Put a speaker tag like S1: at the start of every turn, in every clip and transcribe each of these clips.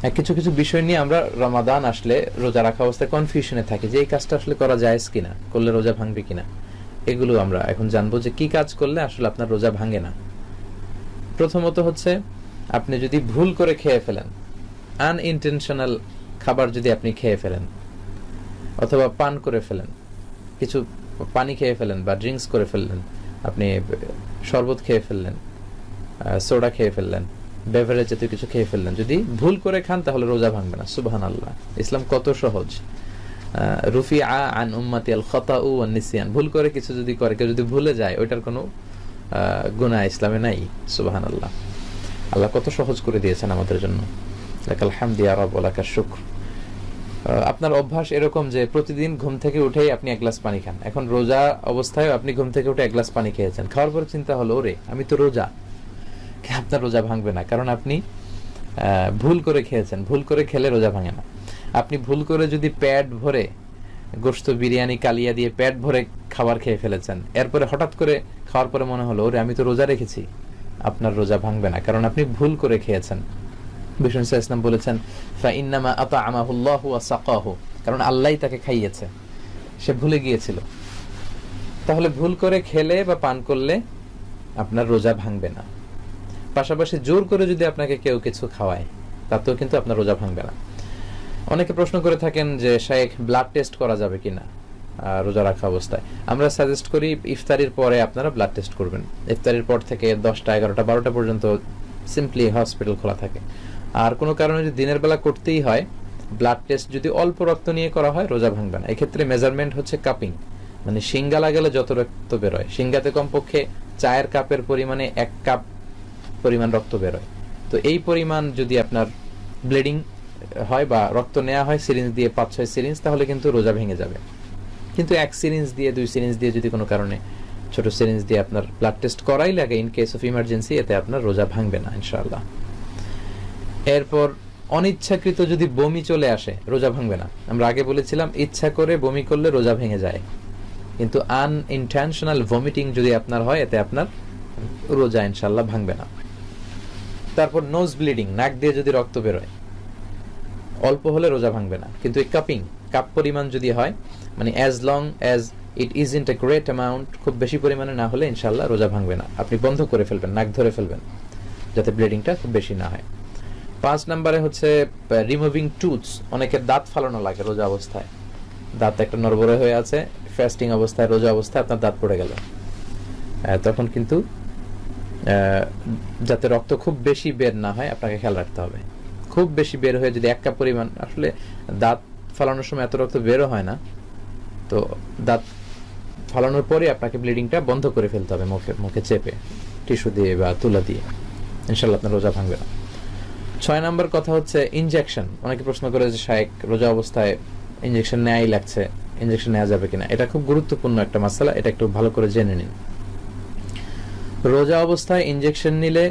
S1: হ্যাঁ, কিছু কিছু বিষয় নিয়ে আমরা রমাদান আসলে রোজা রাখা অবস্থায় কনফিউশনে থাকি যে এই কাজটা আসলে করা যায় কিনা করলে রোজা ভাঙবে কিনা। এগুলো আমরা এখন জানব যে কি কাজ করলে আসলে আপনার রোজা ভাঙে না। প্রথমত হচ্ছে আপনি যদি ভুল করে খেয়ে ফেলেন আনইনটেনশনাল খাবার যদি আপনি খেয়ে ফেলেন অথবা পান করে ফেলেন কিছু পানি খেয়ে ফেলেন বা ড্রিঙ্কস করে ফেললেন আপনি শরবত খেয়ে ফেললেন সোডা খেয়ে ফেললেন বেভারেজ জাতীয় কিছু খেয়ে ফেললেন। যদি ভুল করে খান, তাহলে রোজা ভাঙবে না। সুবাহান আল্লাহ ইসলাম কত সহজ। রুফি আ আন উম্মাতি আল খতা উ নিসিয়ান। ভুল করে কিছু যদি করে, কেউ যদি ভুলে যায়, ওইটার কোনো গুণা ইসলামে নাই। সুবাহান আল্লাহ আল্লাহ কত সহজ করে দিয়েছেন আমাদের জন্য। আলহামদিয়া রব আলাকা আপনার অভ্যাস এরকম যে প্রতিদিন ঘুম থেকে উঠেই আপনি এক গ্লাস পানি খান। এখন রোজা অবস্থায় আপনি ঘুম থেকে উঠে এক গ্লাস পানি খেয়েছেন। খাওয়ার পর চিন্তা হলো, ওরে, আমি তো রোজা। আপনার রোজা ভাঙবে না। কারণ আপনি ভুল করে খেয়েছেন। ভুল করে খেলে রোজা ভাঙে না। আপনি ভুল করে যদি প্যাট ভরে গোস্ত বিরিয়ানি, কালিয়া দিয়ে প্যাট ভরে খাবার খেয়ে ফেলেছেন, এরপরে হঠাৎ করে খাওয়ার পরে মনে হলো, ওরে, আমি তো রোজা রেখেছি। আপনার রোজা ভাঙবে না। কারণ আপনি ভুল করে খেয়েছেন। বিষ্ণু ইসলাম বলেছেন, ফাইন্নামা আতা আমাহুল্লাহ সাকাহু। কারণ আল্লাহ তাকে খাইয়েছে। সে ভুলে গিয়েছিল। তাহলে ভুল করে খেলে বা পান করলে আপনার রোজা ভাঙবে না। পাশাপাশি জোর করে যদি আপনাকে কেউ কিছু খাওয়ায়, তাতেও কিন্তু আপনার রোজা ভাঙবে না। অনেকে প্রশ্ন করে থাকেন যে, শায়েখ ব্লাড টেস্ট করা যাবে কিনা? রোজা রাখা অবস্থায়। আমরা সাজেস্ট করি ইফতারির পরে আপনারা ব্লাড টেস্ট করবেন। ইফতারির পর থেকে দশটা, এগারোটা, বারোটা পর্যন্ত সিম্পলি হসপিটাল খোলা থাকে। আর কোনো কারণে যদি দিনের বেলা করতেই হয় ব্লাড টেস্ট যদি অল্প রক্ত নিয়ে করা হয়, রোজা ভাঙবে না। এক্ষেত্রে মেজারমেন্ট হচ্ছে কাপিং মানে সিঙ্গা লাগালে যত রক্ত বেরোয়। সিঙ্গাতে কমপক্ষে চায়ের কাপের পরিমাণে এক কাপ পরিমাণ রক্ত বেরোয় তো এই পরিমাণ যদি আপনার ব্লিডিং হয় বা রক্ত নেওয়া হয় সিরিঞ্জ দিয়ে পাঁচ ছয় সিরিঞ্জ তাহলে কিন্তু রোজা ভেঙে যাবে। কিন্তু এক সিরিঞ্জ দিয়ে, দুই সিরিঞ্জ দিয়ে যদি কোনো কারণে ছোট সিরিঞ্জ দিয়ে আপনার ব্লাড টেস্ট করাই লাগে ইন কেস অফ ইমার্জেন্সি এতে আপনার রোজা ভাঙবে না, ইনশাআল্লাহ। এরপর, অনিচ্ছাকৃত যদি বমি চলে আসে, রোজা ভাঙবে না। আমরা আগে বলেছিলাম, ইচ্ছা করে বমি করলে রোজা ভেঙে যায়। কিন্তু আন ইন্টেনশনাল ভমিটিং যদি আপনার হয়, এতে আপনার রোজা ইনশাল্লাহ ভাঙবে না। তারপর নোজ ব্লিডিং নাক দিয়ে যদি রক্ত বেরোয়। অল্প হলে রোজা ভাঙবে না। কিন্তু এই কাপিং কাপ পরিমাণ যদি হয় মানে as long as it is in a great amount খুব বেশি পরিমাণে না হলে ইনশাল্লাহ রোজা ভাঙবে না। আপনি বন্ধ করে ফেলবেন, নাক ধরে ফেলবেন, যাতে ব্লিডিংটা খুব বেশি না হয়। পাঁচ নাম্বারে হচ্ছে রিমুভিং টুথস অনেকের দাঁত ফালানো লাগে রোজা অবস্থায়। দাঁত একটা নরবরে হয়ে আছে ফাস্টিং অবস্থায়, রোজা অবস্থায় আপনার দাঁত পড়ে গেল। তখন কিন্তু যাতে রক্ত খুব বেশি বের না হয়, আপনাকে খেয়াল রাখতে হবে। খুব বেশি বের হয়ে যদি এক কাপ পরিমাণ, আসলে দাঁত ফালানোর সময় এত রক্ত বেরও হয় না, তো দাঁত ফালানোর পরে আপনাকে ব্লিডিংটা বন্ধ করে ফেলতে হবে মুখে মুখে চেপে, টিস্যু দিয়ে বা তুলা দিয়ে। ইনশাল্লাহ আপনার রোজা ভাঙবে না। ছয় নম্বর কথা হচ্ছে ইনজেকশন অনেকে প্রশ্ন করে যে, শায়েক, রোজা অবস্থায় ইনজেকশন নেয়াই লাগছে ইনজেকশন নেওয়া যাবে কিনা? এটা খুব গুরুত্বপূর্ণ একটা মশলা এটা একটু ভালো করে জেনে নিন। রোজা অবস্থায় ইনজেকশন নিলে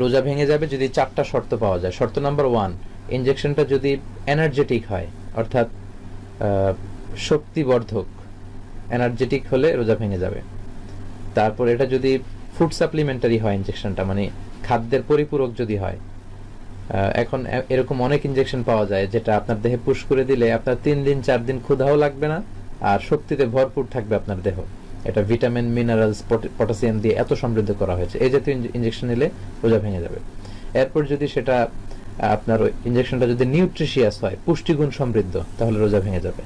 S1: রোজা ভেঙে যাবে যদি চারটা শর্ত পাওয়া যায়। শর্ত নাম্বার ওয়ান ইনজেকশনটা যদি এনার্জেটিক হয়, অর্থাৎ শক্তিবর্ধক এনার্জেটিক হলে রোজা ভেঙে যাবে। তারপর এটা যদি ফুড সাপ্লিমেন্টারি হয় ইনজেকশনটা মানে খাদ্যের পরিপূরক যদি হয় এখন এরকম অনেক ইনজেকশন পাওয়া যায় যেটা আপনার দেহে পুশ করে দিলে আপনার তিন দিন, চার দিন ক্ষুধাও লাগবে না, আর শক্তিতে ভরপুর থাকবে আপনার দেহ। এটা ভিটামিন, মিনারেলস পটাশিয়াম দিয়ে এত সমৃদ্ধ করা হয়েছে। এই জাতীয় ইনজেকশন নিলে রোজা ভেঙে যাবে। এরপর যদি সেটা, আপনার ইনজেকশনটা যদি নিউট্রিশিয়াস হয়, পুষ্টিগুণ সমৃদ্ধ, তাহলে রোজা ভেঙে যাবে।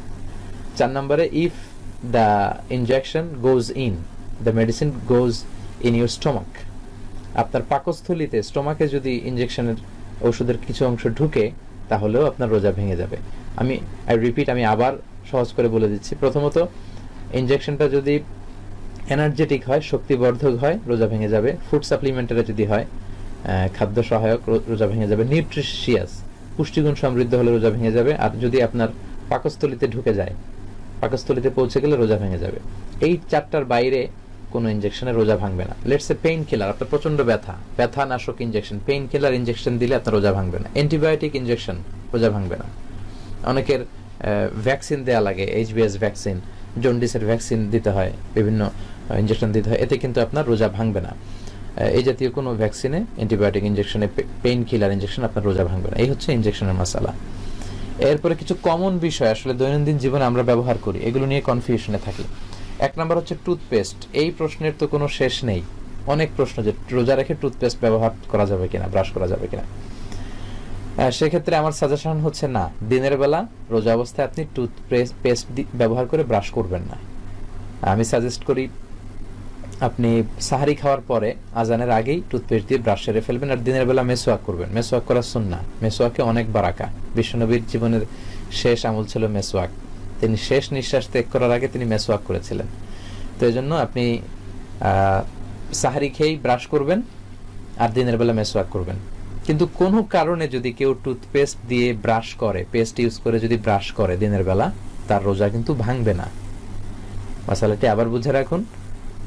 S1: চার নম্বরে if the injection goes in the medicine goes in your stomach আপনার পাকস্থলিতে স্টোমাকে যদি ইনজেকশনের ওষুধের কিছু অংশ ঢুকে, তাহলেও আপনার রোজা ভেঙে যাবে। আমি আই রিপিট আমি আবার সহজ করে বলে দিচ্ছি। প্রথমত ইনজেকশনটা যদি এনার্জেটিক হয়, শক্তিবর্ধক হয়, রোজা ভেঙে যাবে। ফুড সাপ্লিমেন্টারি যদি হয় খাদ্য সহায়ক রোজা ভেঙে যাবে। নিউট্রিশিয়াস পুষ্টিগুণ সমৃদ্ধ হলে রোজা ভেঙে যাবে। আর যদি আপনার পাকস্থলিতে ঢুকে যায়, পাকস্থলিতে পৌঁছে গেলে রোজা ভেঙে যাবে। এই চারটার বাইরে কোনো ইনজেকশনে রোজা ভাঙবে না। লেটস এ পেইন কিলার আপনার প্রচণ্ড ব্যথা। ব্যথা নাশক ইঞ্জেকশন পেইন কিলার ইঞ্জেকশন দিলে আপনার রোজা ভাঙবে না। অ্যান্টিবায়োটিক ইঞ্জেকশন রোজা ভাঙবে না। অনেকের ভ্যাকসিন দেওয়া লাগে এইচবিএস ভ্যাকসিন জন্ডিসের ভ্যাকসিন দিতে হয়। বিভিন্ন ইনজেকশন দিতে হয়। এতে কিন্তু আপনার রোজা ভাঙবে না। এই জাতীয় কোনো ভ্যাকসিনে অ্যান্টিবায়োটিক ইনজেকশনে পেইন কিলার ইনজেকশন আপনার রোজা ভাঙবে না। এই হচ্ছে ইনজেকশনের মশালা এরপরে কিছু কমন বিষয়, আসলে দৈনন্দিন জীবনে আমরা ব্যবহার করি, এগুলো নিয়ে কনফিউশনে থাকি। এক নম্বর হচ্ছে টুথপেস্ট এই প্রশ্নের তো কোনো শেষ নেই। অনেক প্রশ্ন যে রোজা রেখে টুথপেস্ট ব্যবহার করা যাবে কিনা ব্রাশ করা যাবে কিনা। সেক্ষেত্রে আমার সাজেশন হচ্ছে না। দিনের বেলা রোজা অবস্থায় আপনি টুথপেস্ট পেস্ট ব্যবহার করে ব্রাশ করবেন না। আমি সাজেস্ট করি আপনি সাহারি খাওয়ার পরে আজানের আগেই টুথপেস্ট দিয়ে ব্রাশ সেরে ফেলবেন আর দিনের বেলা মেসোয়াক করবেন। মেসোয়াক করা সুন্না মেসোয়াকে অনেক বারাকা। বিশ্বনবীর জীবনের শেষ আমল ছিল মেসোয়াক। তিনি শেষ নিঃশ্বাস ত্যাগ করার আগে তিনি মেসোয়াক করেছিলেন। তো এই জন্য আপনি সাহারি খেয়েই ব্রাশ করবেন আর দিনের বেলা মেসোয়াক করবেন। কিন্তু কোনো কারণে যদি কেউ টুথপেস্ট দিয়ে ব্রাশ করে, পেস্ট ইউজ করে যদি ব্রাশ করে দিনের বেলা, তার রোজা কিন্তু ভাঙবে না। মশালাটি আবার বুঝে রাখুন।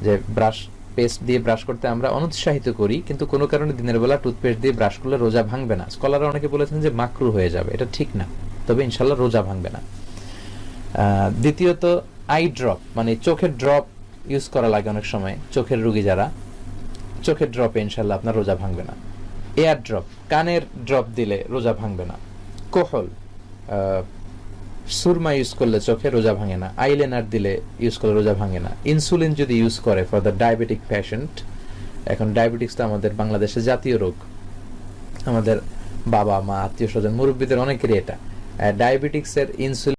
S1: যে ব্রাশ পেস্ট দিয়ে ব্রাশ করতে আমরা অনুৎসাহিত করি, কিন্তু কোনো কারণে দিনের বেলা টুথপেস্ট দিয়ে ব্রাশ করলে রোজা ভাঙবে না। স্কলাররা অনেকে বলেছেন যে মাকরু হয়ে যাবে, এটা ঠিক না। তবে ইনশাল্লাহ রোজা ভাঙবে না। দ্বিতীয়ত আই ড্রপ মানে চোখের ড্রপ ইউজ করা লাগে অনেক সময়, চোখের রুগী যারা। চোখের ড্রপে ইনশাল্লাহ আপনার রোজা ভাঙবে না। এয়ার ড্রপ কানের ড্রপ দিলে রোজা ভাঙবে না। কোহল সুরমা ইউজ করলে চোখে রোজা ভাঙে না আইলেনার দিলে ইউজ করলে রোজা ভাঙে না। ইনসুলিন যদি ইউজ করে ফর দ্য ডায়াবেটিক পেশেন্ট এখন ডায়াবেটিক্স তো আমাদের বাংলাদেশে জাতীয় রোগ। আমাদের বাবা মা আত্মীয় স্বজন মুরব্বীদের অনেকেরই এটা। ডায়াবেটিক্সের ইনসুলিন